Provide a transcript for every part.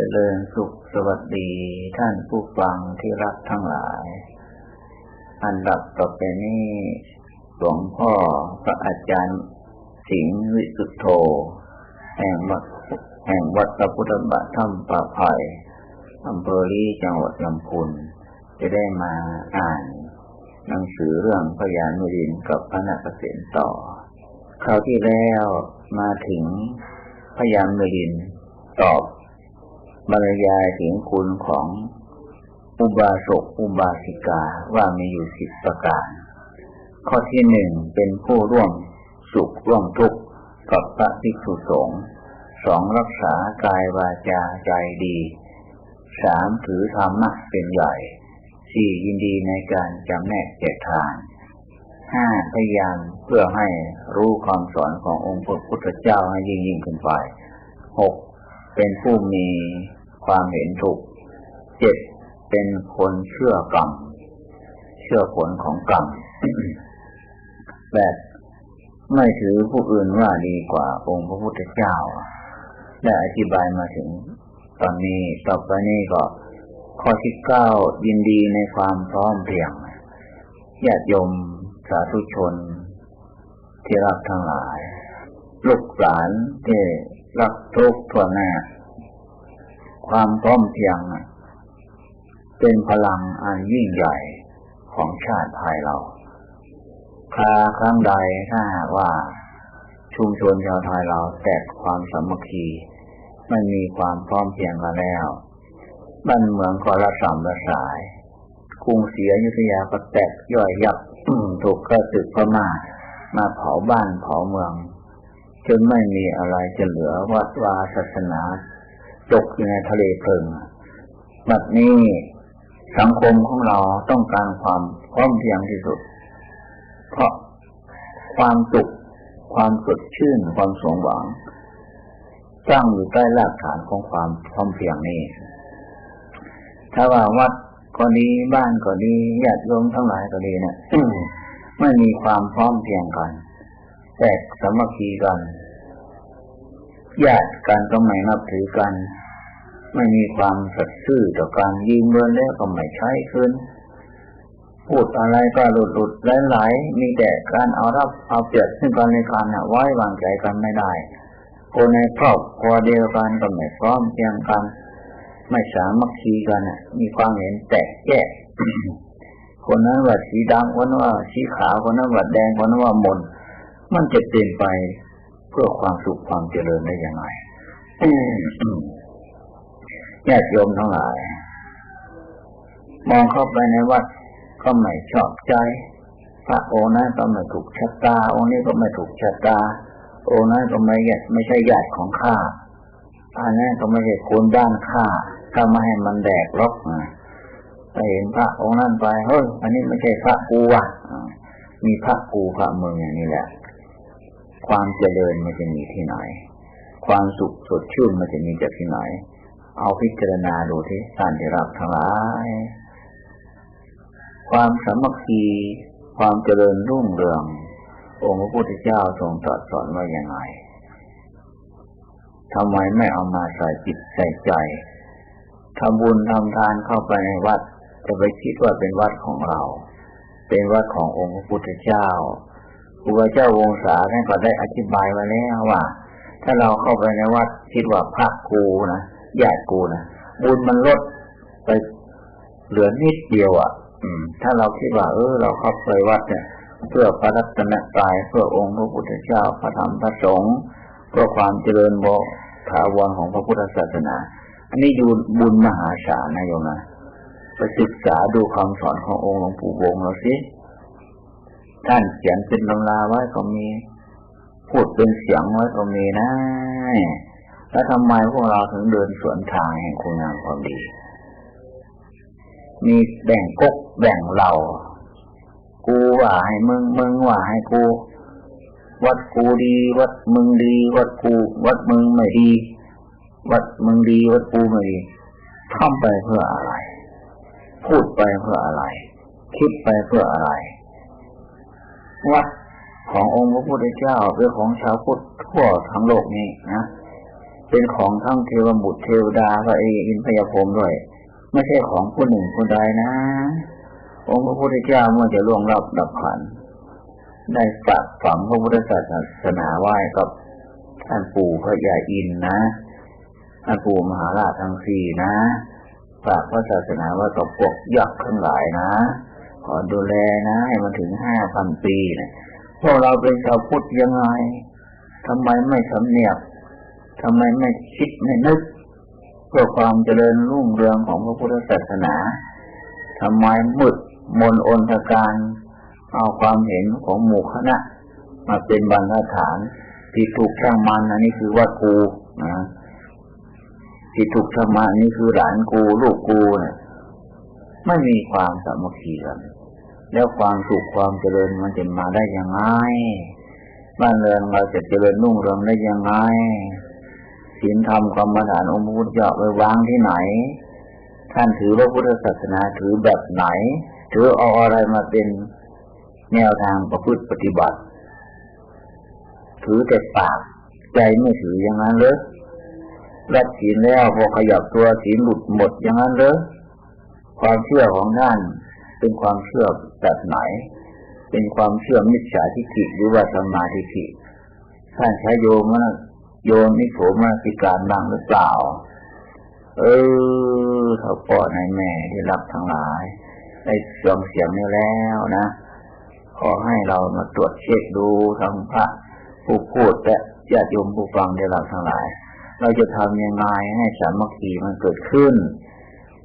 เจริญสุขสวัสดีท่านผู้ฟังที่รักทั้งหลาย อันดับต่อไปนี้หลวงพ่อพระอาจารย์ สิงห์วิสุทโธ แห่งวัดแห่งวัดพระพุทธบาทถ้ำป่าไผ่อำเภอลีจังหวัดลำพูนจะได้มาอ่าน หนังสือเรื่องพยานมุรินกับพระนักเกษตรต่อ คราวที่แล้วมาถึงพยานมุรินตอบ บรรยายถึงคุณของอุบาสกอุบาสิกาว่ามีอยู่สิบประการ ข้อที่หนึ่งเป็นผู้ร่วมสุขร่วมทุกข์กับพระภิกษุสงฆ์สองรักษากายวาจาใจดีสามถือธรรมะเป็นใหญ่สี่ยินดีในการจำแนกแจกทานห้าพยายามเพื่อให้รู้ความสอนขององค์พระพุทธเจ้าให้ยิ่งยิ่งขึ้นไปหกเป็นผู้มี ความเห็นถูกเจ็ดเป็นคนเชื่อกรรมเชื่อผลของกรรมแปดไม่ถือผู้อื่นว่าดีกว่าองค์พระพุทธเจ้า ได้อธิบายมาถึงตอนนี้ต่อไปนี้ก็ ข้อที่เก้ายินดีในความพร้อมเพียงญาติโยมสาธุชน ที่รักทั้งหลาย ลูกหลานที่รักทุกทั่วหน้า ความพร้อมเพียงเป็นพลังอันยิ่งใหญ่ของชาติไทยเราคาครั้งใดถ้าว่าชุมชนชาวไทยเราแตกความสามัคคีไม่มีความพร้อมเพียงกันแล้วบ้านเมืองก็ระสำระสาย กรุงศรีอยุธยาก็แตกย่อยยับถูกกระสึกพม่ามาเผาบ้านเผาเมือง จนไม่มีอะไรจะเหลือวัดวาศาสนา จกอยู่ในทะเลเพลิงแบบนี้สังคมของเราต้องการความพร้อมเพียงที่สุด เพราะความสุขความสดชื่นความสงหวังตั้งอยู่ใต้รากฐานของความพร้อมเพียงนี้ ถ้าว่าวัดก็ดีบ้านก็ดีญาติโยมทั้งหลายก็ดีเนะี่ยไม่มีความพร้อมเพียงกันแตกสามัคคีกัน ญาติกันก็ไม่นับถือกัน ไม่มีความสัตย์ซื่อต่อการยืมเงินแล้วก็ไม่ใช้คืนพูดอะไรก็หลุดหลุดไหลๆมีแต่การเอารับเอาเปรียบซึ่งกันในการไว้วางใจกันไม่ได้คนในครอบครัวเดียวกันก็ไม่พร้อมเพียงกัน ไม่สามัคคีกันมีความเห็นแตกแยกคนนั้นว่าสีดำคนนั้นว่าสีขาวคนนั้นว่าแดงคนนั้นว่าหมนมันจะเปลี่ยนไป พื่อความสุขความเจริญได้ยังไงญาติโยมทั้งหลาย มองเข้าไปในวัดก็ไม่ชอบใจ พระองค์นั้นก็ไม่ถูกชะตา องค์นี้ก็ไม่ถูกชะตา องค์นั้นก็ไม่ใช่ไม่ใช่ญาติของข้าอันนั้นก็ไม่ใช่คนด้านข้าก็ไม่ให้มันแดกล็อกไปเห็นพระองค์นั้นไปเฮ้ยอันนี้ไม่ใช่พระกูอะมีพระกูพระมึงอย่างนี้แหละ ความเจริญมันจะมีที่ไหน ความสุขสดชื่นมันจะมีจากที่ไหน เอาพิจารณาดูที่ท่านที่รับทั้งหลาย ความสามัคคีความเจริญรุ่งเรือง องค์พระพุทธเจ้าทรงตรัสสอนว่าอย่างไรทำไมไม่เอามาใส่จิตใส่ใจทำบุญทำทานเข้าไปในวัดจะไปคิดว่าเป็นวัดของเรา เป็นวัดขององค์พระพุทธเจ้า รูบาเจ้าวงศาท่านก็ได้อธิบายไว้แล้วว่า ถ้าเราเข้าไปในวัดคิดว่าพระกูนะญาติกูนะบุญมันลดไปเหลือนิดเดียวอะ อืม ถ้าเราคิดว่า เออ เราเข้าไปวัดเนี่ย เพื่อพระรัตนตรัยเพื่อองค์พระพุทธเจ้าพระธรรมพระสงฆ์เพื่อความเจริญโบถาวรของพระพุทธศาสนา อันนี้อยู่บุญมหาศาลนะโยมนะไปศึกษาดูคำสอนขององค์หลวงปู่วงเราสิ ท่านเขียนเป็นลำลาไว้ก็มี พูดเป็นเสียงไว้ก็มีนะ แล้วทำไมพวกเราถึงเดินสวนทางแห่งคุณงามความดี มีแบ่งกกแบ่งเหล่า กูว่าให้มึงมึงว่าให้กู วัดกูดี วัดมึงดี วัดกู วัดมึงไม่ดี วัดมึงดี วัดกูไม่ดีทำไปเพื่ออะไร พูดไปเพื่ออะไร คิดไปเพื่ออะไร วัดขององค์พระพุทธเจ้าเป็นของชาวพุทธทั่วทั้งโลกนี้นะเป็นของทั้งเทวบุตรเทวดาพระเออินพยาพรมด้วย ไม่ใช่ของผู้หนึ่งผู้ใดนะ องค์พระพุทธเจ้าเมื่อจะล่วงรับดับขันได้ฝากฝังพระพุทธศาสนาไว้กับท่านปู่พระยาอินนะท่านปู่มหาราชทั้งสี่นะฝากพระศาสนาไว้กับพวกยักษ์ทั้งหลายนะ อดูแลนะให้มันถึงห้าพันปีนะพวกเราเป็นชาวพุทธยังไงทำไมไม่สำเนียกทำไมไม่คิดไม่นึก เพื่อความเจริญรุ่งเรืองของพระพุทธศาสนาทำไมมืดมนอนทการเอาความเห็นของหมู่คณะ มาเป็นบรรทัดฐานที่ถูกช่างมันอันนี้คือว่ากูนะที่ถูกช่างมันนี่คือหลานกูลูกกูเนี่ยไม่มีความสามัคคีกัน แล้วความสุขความเจริญมันจะมาได้ยังไง บ้านเรือนเราจะเจริญรุ่งเรืองได้ยังไงศีลธรรมกรรมฐานองค์พุทธเจ้าไปวางที่ไหน ท่านถือพระพุทธศาสนาถือแบบไหน ถือเอาอะไรมาเป็นแนวทางประพฤติปฏิบัติ ถือแต่ปากใจไม่ถืออย่างนั้นเลยรับศีลแล้วพอขยับตัวศีลหลุดหมดอย่างนั้นเลยความเชื่อของท่าน เป็นความเชื่อแบบไหน เป็นความเชื่อมิจฉาทิฏฐิหรือว่าสมาทิฏฐิท่านใช้โยมะโยมนิโสมาสิการบ้างหรือเปล่า เออถ้าพ่อในแม่ที่รับทั้งหลาย ได้ฟังเสียงนี้แล้วนะ ขอให้เรามาตรวจเช็คดูทั้งพระผู้พูดและญาติโยมผู้ฟังได้รับทั้งหลาย เราจะทำยังไงให้สามัคคีมันเกิดขึ้น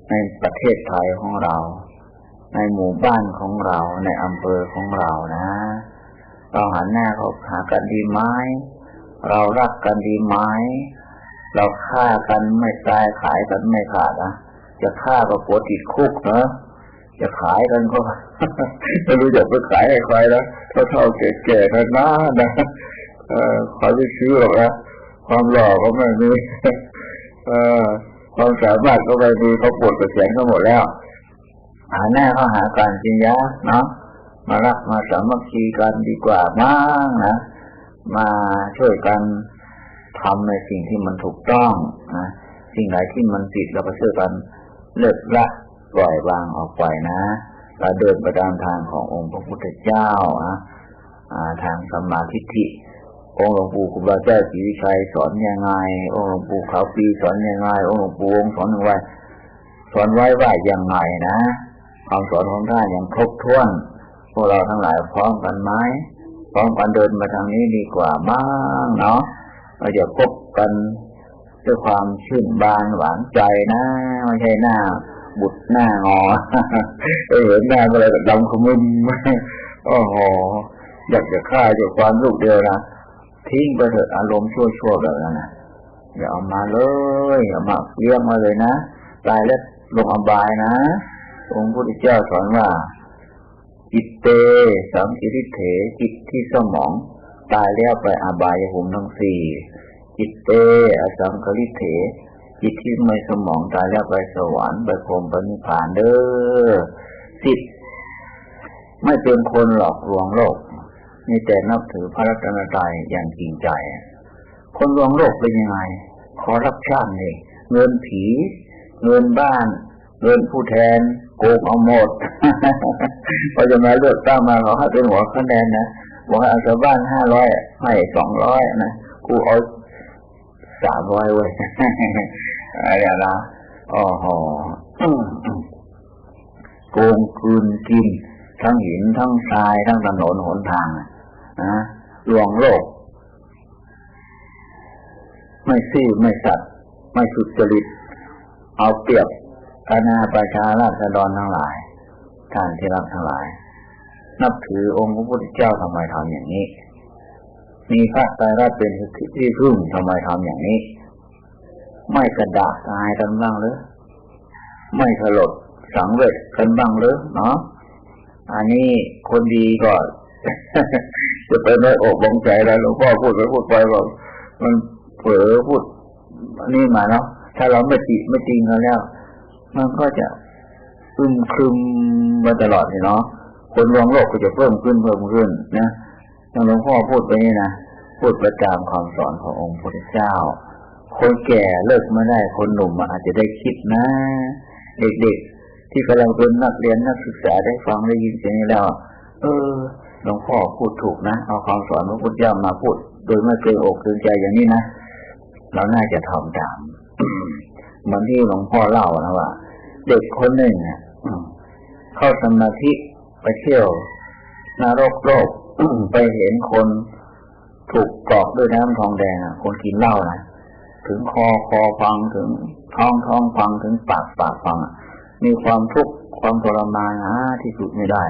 ในประเทศไทยของเรา ในหมู่บ้านของเราในอำเภอของเรานะ เราหันหน้าเขาหากันดีไหมเรารักกันดีไหมเราฆ่ากันไม่ตายขายกันไม่ขาดนะจะฆ่าก็ปวดติดคุกเนะจะขายกันก็ไม่รู้จะไปขายให้ใครแล้วเท่าเท่าแก่ๆกันนะนะเออขอไม่ซื้อหรอกนะความหล่อก็ไม่มีความสามารถก็ไม่มีเขาปวดกระเสียงก็หมดแล้ว หาแน่เขาหาการจริงยะเนาะมารักมาสามัคคีกันดีกว่ามั้งนะมาช่วยกันทำในสิ่งที่มันถูกต้องนะสิ่งไหนที่มันผิดเราก็ช่วยกันเลิกละปล่อยวางออกไปนะเราเดินไปตามทางขององค์พระพุทธเจ้านะทางสัมมาธิิองค์หลวงปู่ครูบาเจ้าศรีวิชัยสอนยังไง องค์หลวงปู่ขาวปีสอนยังไง องค์หลวงปู่องค์สอนยังไงสอนไว้ว่ายังไงนะ ความสอนของท่านยังครบถ้วนพวกเราทั้งหลายพร้อมกันไหมพร้อมกันเดินมาทางนี้ดีกว่าบ้างเนาะเราจะพบกันด้วยความชื่นบานหวานใจนะไม่ใช่หน้าบุดหน้างอไปเห็นหน้าอะไรดำขมึมโอ้โหอยากจะฆ่าจากความลูกเดียวนะทิ้งไปเถอะอารมณ์ชั่วๆแบบนั้นนะอย่าเอามาเลยอย่ามาเลี้ยงมาเลยนะตายแล้วลงอบายนะ องค์พุทธเจ้าสอนว่า จิตเตสังกิริเถ จิตที่สมอง ตายแล้วไปอาบายภูมิทั้งสี่จิตเตอสังคริเถ จิตที่ไม่สมองตายแล้วไปสวรรค์ไปพรมไปนิพพานเด้อจิตไม่เป็นคนหลอกลวงโลกมีแต่นับถือพระรัตนตรัยอย่างจริงใจ คนลวงโลกเป็นยังไง ขอรับชาติเลยเงินผี เงินบ้าน เงินผู้แทนโกงเอาหมดพอจะมาเลือกตั้งมาเขาให้เป็นหัวคะแนนนะบอกให้เอาชาวบ้านห้าร้อยให้สองร้อยนะกูเอาสามร้อยเว้ยอะไรนะอ๋อหโกงคืนกิน ทั้งหินทั้งทรายทั้งถนนหนทางนะลวงโลก ไม่ซื่อไม่สัตย์ไม่สุจริต เอาเปรียบ อาณาประชาราษฎรทั้งหลายท่านที่รักทั้งหลาย นับถือองค์พระพุทธเจ้าทำไมทำอย่างนี้ มีพระไตรรัตน์เป็นที่พึ่งทำไมทำอย่างนี้ ไม่กระดาษตายกันบ้างหรือไม่สลดสังเวชกันบ้างหรือเนาะอันนี้คนดีก็จะไปไม่อกบงใจแล้วหลวงพ่อพูดไปพูดไปบอกมันเผลอพูดนี่มาเนาะถ้าเราไม่จิไม่จริงกันแล้ว มันก็จะอึมครึมมาตลอดเลยเนาะคนลวงโลกก็จะเพิ่มขึ้นเพิ่มขึ้นนะอย่างหลวงพ่อพูดไปนี่นะพูดประจามคำสอนขององค์พระเจ้า คนแก่เลิกไม่ได้คนหนุ่มอาจจะได้คิดนะ เด็กๆที่กำลังเป็นนักเรียนนักศึกษาได้ฟังได้ยินเสียงนี้แล้วเออหลวงพ่อพูดถูกนะเอาคำสอนพระพุทธเจ้ามาพูด โดยไม่เกรงอกเกรงใจอย่างนี้นะเราน่าจะทำตามเหมือนที่หลวงพ่อเล่านะว่า เด็กคนหนึ่งอะเข้าสมาธิไปเที่ยวนรกโลกไปเห็นคนถูกกรอกด้วยน้ำทองแดงคนกินเหล้านะถึงคอคอฟังถึงท้องท้องฟังถึงปากปากฟัง มีความทุกข์ความทรมานหาที่สุดไม่ได้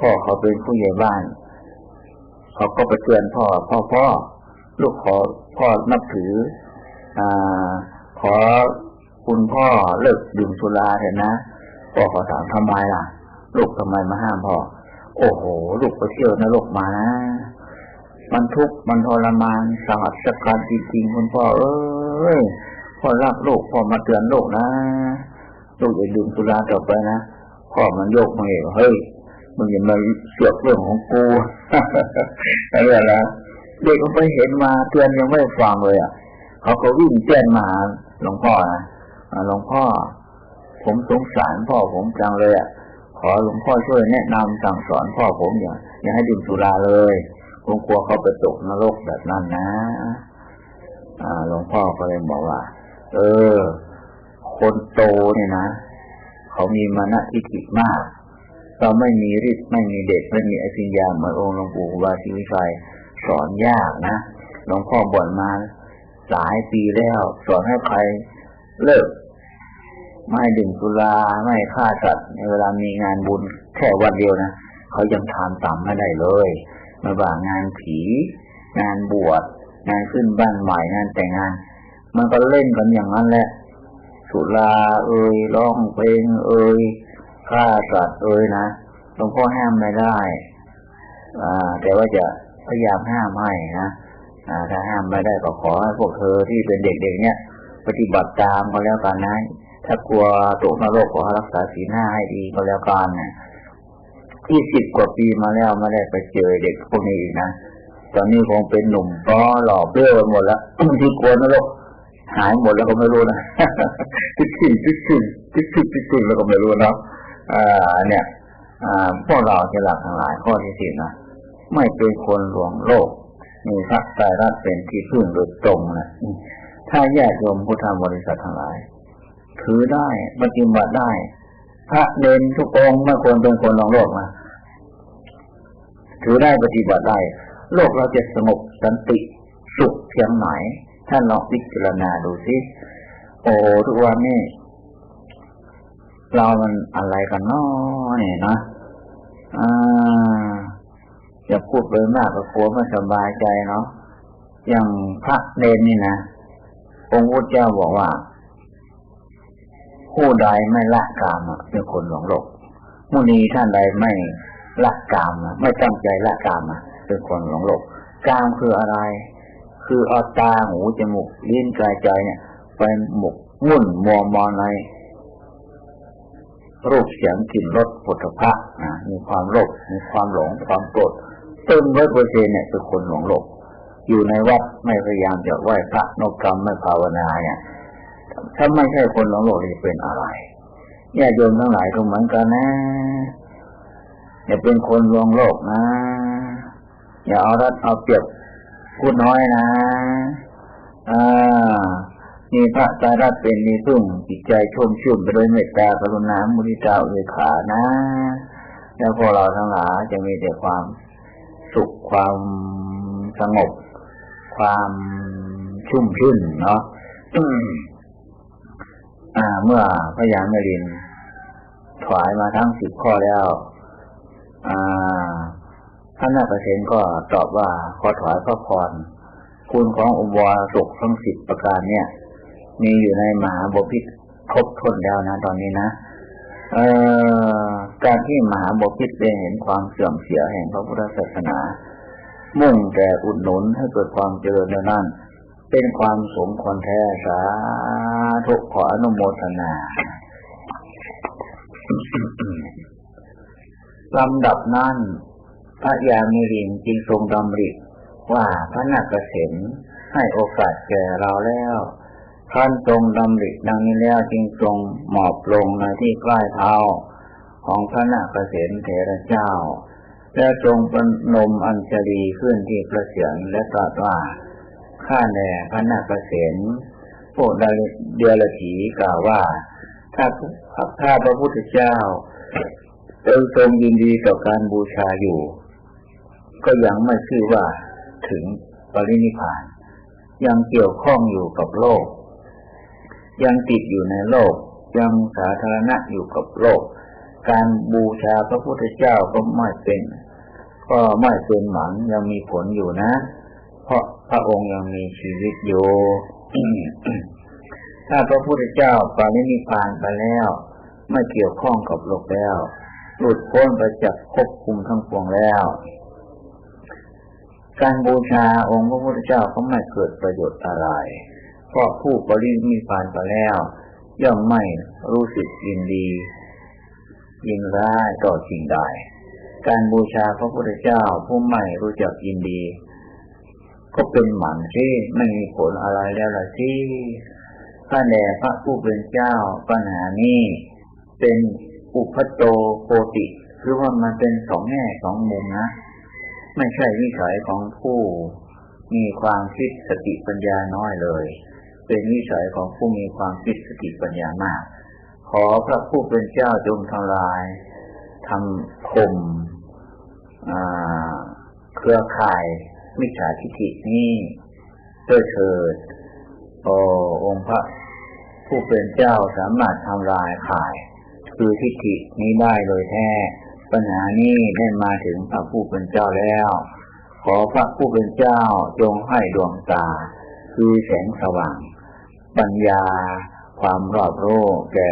พ่อเขาเป็นผู้ใหญ่บ้านเขาก็ไปเตือนพ่อพ่อพ่อลูกขอพ่อนับถือ อ่า ขอ คุณพ่อเลิกดื่มสุราเถอะนะพ่อขอถามทำไมล่ะ ลูกทำไมมาห้ามพ่อ โอ้โห ลูกไปเที่ยวนรกมานะ มันทุกข์มันทรมานสหัสการจริงๆคุณพ่อ เอ้ยพ่อรักลูกพ่อมาเตือนลูกนะ ลูกอย่าดื่มสุราต่อไปนะพ่อมันโยกมาเฮ้ยมึงอย่ามาเสือกเรื่องของกูอะไรนะเด็กก็ไปเห็นมาเตือนยังไม่ฟังเลยอะเขาก็วิ่งแจ้งมาหลวงพ่อนะ หลวงพ่อ ผมสงสารพ่อผมจังเลยอะขอหลวงพ่อช่วยแนะนำสั่งสอนพ่อผมอย่าอย่าให้ดื่มสุราเลยผมกลัวเขาไปตกนรกแบบนั้นนะอ่าหลวงพ่อก็เลยบอกว่า เออ คนโตเนี่ยนะเขามีมานะทิฏฐิมากเราไม่มีฤทธิ์ไม่มีเด็กไม่มีอภิญญาเหมือนองค์หลวงปู่วาสิวิชัยสอนยากนะหลวงพ่อบ่นมาหลายปีแล้ว สอนให้ใครเลิก ไม่ดื่มสุราไม่ฆ่าสัตว์ในเวลามีงานบุญแค่วันเดียวนะเขายังทานต่ำไม่ได้เลยไม่ว่างานผี งานบวชงานขึ้นบ้านใหม่งานแต่งงาน มันก็เล่นกันอย่างนั้นแหละ สุราเอ่ยร้องเพลงเอ่ยฆ่าสัตว์เอ่ยนะหลวงพ่อห้ามไม่ได้ อ่า แต่ว่าจะพยายามห้ามให้นะอ่าถ้าห้ามไม่ได้ก็ขอให้พวกเธอที่เป็นเด็กๆเนี่ย ปฏิบัติตามก็แล้วกันนะ ถ้ากลัวตกนรกขอรักษาศีลห้าให้ดีก็แล้วกันนะที่สิบกว่าปีมาแล้วไม่ได้ไปเจอเด็กพวกนี้อีกนะตอนนี้คงเป็นหนุ่มก็หล่อเปรี้ยวหมดแล้วที่กลัวนรกหายหมดแล้วก็ไม่รู้นะทิกสิ่งทิกสิ่งทิกสิ่งทิกสิ่งแล้วก็ไม่รู้นะอ่าเนี่ยอ่าพวกเราจะหลักทั้งหลายข้อที่สี่นะไม่เป็นคนหลวงโลก มีพระใจรักเป็นที่พึ่งโดยตรงนะถ้าแยกโยมพุทธบริษัททั้งหลาย ถือได้ปฏิบัติได้ พระเนนทุกองม่ควรเป็นคนลองโลกนะถือได้ปฏิบัติได้ โลกเราจะสงบสันติสุขเพียงไหนท่านลองพิจารณาดูสิโอ้ทุกวันนี้เรามันอะไรกันนาะเนี่ยนะอ่าจะพูดไปมากก็กลัวไม่สบายใจเนาะอย่างพระเนนนี่นะองค์พุทธเจ้าบอกว่า ผู้ใดไม่ละกามเป็นคนหลงโลกมุนีท่านใดไม่ละกามไม่ตั้งใจละกามเป็นคนหลงโลกกามคืออะไร คือเอาตาหูจมูกลิ้นกายใจเนี่ยไปหมกมุ่นมัวมอในรูปเสียงกลิ่นรสผลิภัณฑ์มีความโลภมีความหลงความโกรธเต็มร้อยเปอร์เซ็นเนี่ยคือคนหลงโลกอยู่ในวัดไม่พยายามจะไหว้พระนกกรรมไม่ภาวนาเนี่ย ถ้าไม่ใช่คนหลงโลกจะเป็นอะไรญาติโยมทั้งหลายก็เหมือนกันนะอย่าเป็นคนลวงโลกนะ อย่าเอารัดเอาเปรียบพูดน้อยนะอ่ามีพระใจรักเป็นมีพึ่งจิตใจชุ่มชื่นไปด้วยเมตตากรุณามุทิตาอุเบกขานะ แล้วพวกเราทั้งหลายจะมีแต่ความสุขความสงบ ความชุ่มชื่นเนาะ เมื่อพระยาเมรินถวายมาทั้งสิบข้อแล้วอ่าท่านนาคเษนก็ตอบว่าขอถวายพระพรคุณของอุบวาสุขทั้งสิบประการเนี่ย มีอยู่ในมหาบพิตรครบถ้วนแล้วนะ ตอนนี้นะเอ่อการที่มหาบพิตรได้เห็นความเสื่อมเสียแห่งพระพุทธศาสนา มุ่งแต่อุดหนุนให้เกิดความเจริญในนั้น เป็นความสมควรแท้สาธุขออนุโมทนาลำดับนั้นพระยามิรินจึงทรงดำริว่าพระนาคเษนให้โอกาสแก่เราแล้วท่านทรงดำริดังนี้แล้วจึงทรงหมอบลงในที่ใกล้เท้าของพระนาคเษนเถระเจ้า และทรงปนมอัญชลีขึ้นที่พระเสียงและตรัสว่า ข้าแด่พระนาคเษนพวกเดียรถีกล่าวว่า ถ้าถ้าพระพุทธเจ้าทรงยินดีต่อการบูชาอยู่ ก็ยังไม่ชื่อว่าถึงปรินิพาน ยังเกี่ยวข้องอยู่กับโลก ยังติดอยู่ในโลก ยังสาธารณะอยู่กับโลก การบูชาพระพุทธเจ้าก็ไม่เป็น ก็ไม่เป็นหมันยังมีผลอยู่นะ เพราะ พระองค์ยังมีชีวิตอยู่ถ้าพระพุทธเจ้าปรินิพานไปแล้ว ไม่เกี่ยวข้องกับโลกแล้ว หลุดพ้นไปจากควบคุมทั้งปวงแล้ว การบูชาองค์พระพุทธเจ้าก็ไม่เกิดประโยชน์อะไร เพราะผู้ปรินิพานไปแล้ว ย่อมไม่รู้สึกยินดี ยินร้ายต่อสิ่งใดการบูชาพระพุทธเจ้าผู้ไม่รู้จักยินดี ก็เป็นหมันที่ไม่มีผลอะไรแล้วล่ะที่พระแด่พระผู้เป็นเจ้าปัญหานี้เป็นอุปโตโกติคือว่ามันเป็นสองแง่สองมุมนะ ไม่ใช่วิสัยของผู้มีความคิดสติปัญญาน้อยเลย เป็นวิสัยของผู้มีความคิดสติปัญญามาก ขอพระผู้เป็นเจ้าจงทำลายทำคมเครือข่าย มิจฉาทิฏฐินี้เพื่อเถิดโอองค์พระผู้เป็นเจ้าสามารถทำลายขาย คือทิฏฐินี้ได้โดยแท้ ปัญหานี้ได้มาถึงพระผู้เป็นเจ้าแล้ว ขอพระผู้เป็นเจ้าจงให้ดวงตา คือแสงสว่าง ปัญญา ความรอบรู้แก่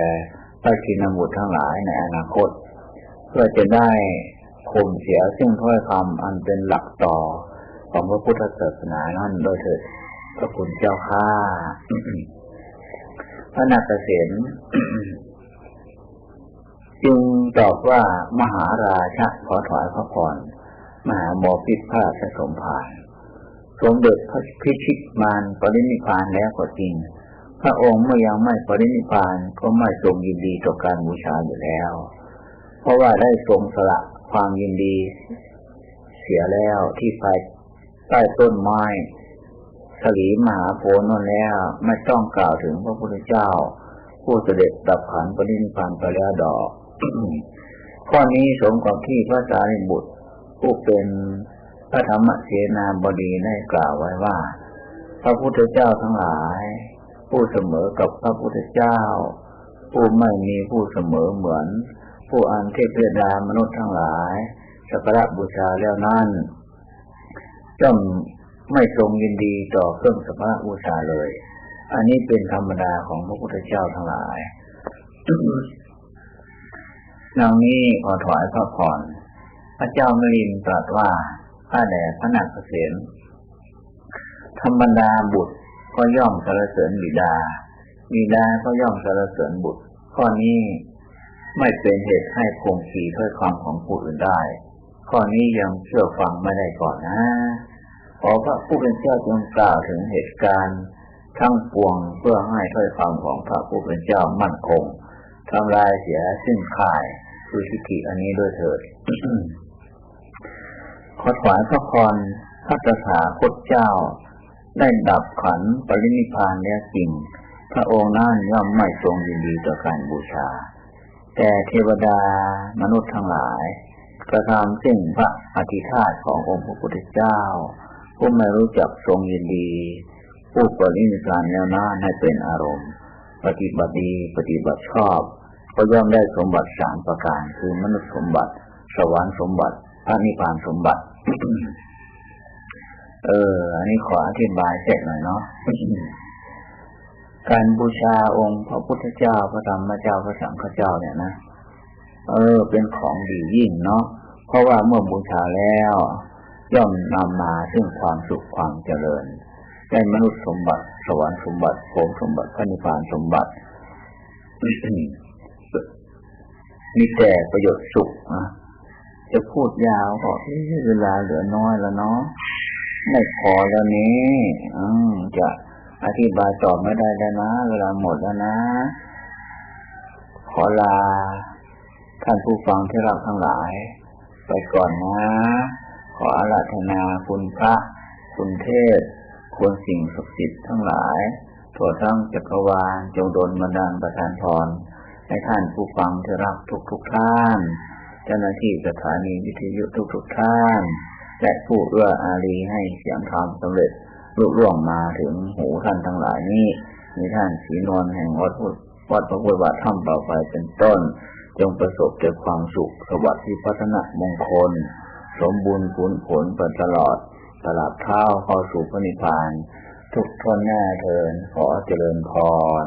พระชินมุตทั้งหลายในอนาคต เพื่อจะได้ข่มเสียซึ่งถ้อยคำอันเป็นหลักต่อ ของพระพุทธศาสนานั่นโดยเถิดพระคุณเจ้าข้าพระนาคเษนจึงตอบว่ามหาราชะขอถอยพระพรมหาบอพิพาสสมภารสมเด็จพระพิชิตมารปรินิพานแล้วก็จริง พระองค์เมื่อยังไม่ปรินิพานก็ไม่ทรงยินดีต่อการบูชาอยู่แล้ว เพราะว่าได้ทรงสละความยินดี เสียแล้วที่ไป ใต้ต้นไม้สลีมหาโพนนแล้วไม่ต้องกล่าวถึงพระพุทธเจ้า ผู้เสด็จดับขันปรินิพานไปแล้วดอกข้อนี้สมกับที่พระสารีบุตร ผู้เป็นพระธรรมเสนาบดีได้กล่าวไว้ว่า พระพุทธเจ้าทั้งหลาย ผู้เสมอกับพระพุทธเจ้า ผู้ไม่มีผู้เสมอเหมือน ผู้อันเทพดามนุษย์ทั้งหลายสักการะบูชาแล้วนั่น ย่อมไม่ทรงยินดีต่อเครื่องสักการะบูชาเลย อันนี้เป็นธรรมดาของพระพุทธเจ้าทั้งหลายนางนี้ขอถวายพระพรพระเจ้ามรินตรัสว่าข้าแด่พระนักเกษมธรรมดาบุตรก็ย่อมสรรเสริญบิดา บิดาก็ย่อมสรรเสริญบุตรข้อนี้ไม่เป็นเหตุให้คงขีถ้อยความของผู้อื่นได้ ข้อนี้ยังเชื่อฟังไม่ได้ก่อนนะขอพระผู้เป็นเจ้าจงกล่าวถึงเหตุการณ์ ทั้งปวงเพื่อให้ถ้อยคำของพระผู้เป็นเจ้ามั่นคงทำลายเสียสิ้นข่ายคือทิฏฐิอันนี้ด้วยเถิดขอถวายพระพรพระตถาคตเจ้า ได้ดับขันปรินิพานแล้วจริง พระองค์นั้นย่อมไม่ทรงยินดีต่อการบูชา แต่เทวดามนุษย์ทั้งหลาย กระทำสิ่งพระอธิธาตขององค์พระพุทธเจ้า ผู้ไม่รู้จักทรงยินดี ผู้ปรินิพานแนวหน้าให้เป็นอารมณ์ ปฏิบัติดีปฏิบัติชอบ ก็ย่อมได้สมบัติสามประการ คือมนุษย์สมบัติ สวรรค์สมบัติพระนิพพานสมบัติ เออ อันนี้ขออธิบายเสร็จหน่อยเนาะการบูชาองค์พระพุทธเจ้าพระธรรมเจ้าพระสังฆเจ้าเนี่ยนะ เออ เป็นของดียิ่งเนาะเพราะว่าเมื่อบูชาแล้ว ย่อมนำมาซึ่งความสุขความเจริญในมนุษย์สมบัติ สวรรค์สมบัติโภมสมบัติพระนิพพานสมบัติมีแต่ประโยชน์สุขนะจะพูดยาวก็เวลาเหลือน้อยแล้วเนาะไม่พอแล้วนี้อืมจะอธิบายต่อไม่ได้แล้วนะ เวลาหมดแล้วนะ ขอลา ท่านผู้ฟังที่รักทั้งหลาย ไปก่อนนะ ขออาราธนาคุณพระ คุณเทพควรสิ่งศักดิ์สิทธิ์ทั้งหลายทั่วทั้งจักรวาลจงโดนบันดาลประทานพรให้ท่านผู้ฟังที่รักทุกทุกท่าน เจ้าหน้าที่สถานีวิทยุทุกทุกท่าน และผู้เอื้ออารีให้เสียงธรรมสำเร็จลุล่วงมาถึงหูท่านทั้งหลายนี้มีท่านสีนวลแห่งวัดพุทธวัดพระพุทธบาทถ้ำต่อไปเป็นต้น จงประสบแต่ความสุขสวัสดิ์พัฒนามงคล สมบูรณ์ผลผลไปตลอด ตลาดเท้าเข้าสู่พระนิพพาน ทุกท่านหน้าเทินขอเจริญพร